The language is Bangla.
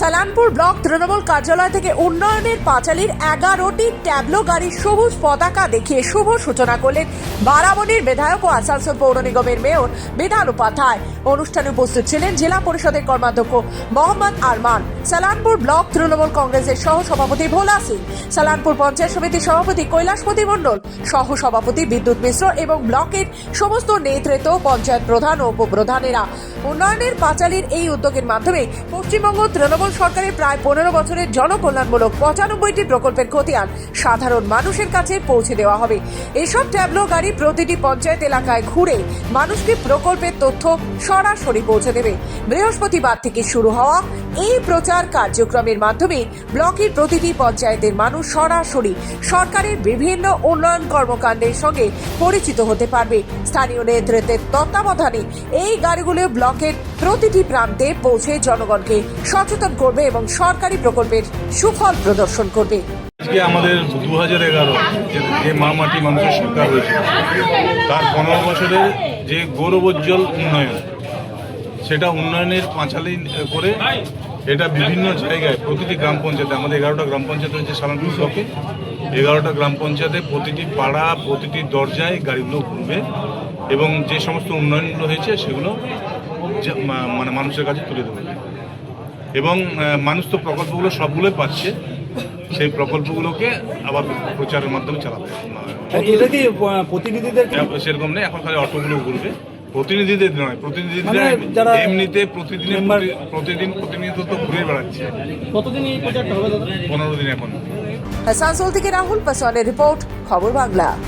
সালানপুর ব্লক তৃণমূল কার্যালয় থেকে উন্নয়নের পাঁচালির এগারোটি ট্যাবলো গাড়ির সবুজ পতাকা দেখিয়ে শুভ সূচনা করলেন বারাবণীর বিধায়ক ও আসানসোল পৌর নিগমের মেয়র বিধান উপাধ্যায়। অনুষ্ঠানে উপস্থিত ছিলেন জেলা পরিষদের কর্মাধ্যক্ষ মোহাম্মদ আরমান। সালানপুর ব্লক তৃণমূল কংগ্রেসের সহ সভাপতি ভোলা সিং। সালানপুর পঞ্চায়েত সমিতির সভাপতি কৈলাসপতি মণ্ডল। সহ সভাপতি বিদ্যুৎ মিশ্র এবং ব্লকের সমস্ত নেতৃত্ব, পঞ্চায়েত প্রধান ও উপপ্রধানেরা। উন্নয়নের পাঁচালির এই উদ্যোগের মাধ্যমে পশ্চিমবঙ্গ তৃণমূল সরকারের প্রায় পনেরো বছরের জনকল্যাণমূলক পঁচানব্বইটি প্রকল্পের খতিয়ান সাধারণ মানুষের কাছে পৌঁছে দেওয়া হবে। এসব ট্যাবলো গাড়ি প্রতিটি পঞ্চায়েত এলাকায় ঘুরে মানুষকে প্রকল্পের তথ্য সরাসরি পৌঁছে দেবে। বৃহস্পতিবার থেকে শুরু হওয়া এই প্রচার কার্যক্রমের মাধ্যমে ব্লকের প্রতিটি পঞ্চায়েতের মানুষ সরাসরি সরকারের বিভিন্ন উন্নয়ন কর্মকাণ্ডের সঙ্গে পরিচিত হতে পারবে। স্থানীয় নেতৃত্বের তত্ত্বাবধানে এই গাড়িগুলো ব্লকের প্রতিটি প্রান্তে পৌঁছে জনগণকে সচেতন করবে এবং সরকারি প্রকল্পের সুফল প্রদর্শন করবে। আজকে আমাদের দু হাজার এগারো যে মামাটি মানুষের সরকার হয়েছে, তার পনেরো বছরের যে গৌরবোজ্জ্বল উন্নয়ন সেটা উন্নয়নের পাঁচালি করে এটা বিভিন্ন জায়গায় প্রতিটি গ্রাম পঞ্চায়েতে আমাদের এগারোটা গ্রাম পঞ্চায়েত হয়েছে সালানপুর ব্লকে। এগারোটা গ্রাম পঞ্চায়েতে প্রতিটি পাড়া প্রতিটি দরজায় গাড়িগুলো ঘুরবে এবং যে সমস্ত উন্নয়নগুলো হয়েছে সেগুলো মানে মানুষের কাছে তুলে দেবে এবং মানুষ তো প্রকল্পগুলো সবগুলোই পাচ্ছে সেই প্রকল্পগুলোকে আবার প্রচারের মাধ্যমে চালাবে। সেরকম নেই এখন খালি অটোগুলো ঘুরবে। প্রতিনিধিদের নয় প্রতিনিধিদের মানে যারা এমনিতে প্রতিদিন প্রতিদিন প্রতিনিধিত্ব ঘুরে বেড়াচ্ছে। কতদিন এই প্রচারটা হবে পনেরো দিন এখন। আসানসোল থেকে রাহুল পাসওয়ানের রিপোর্ট খবর বাংলা।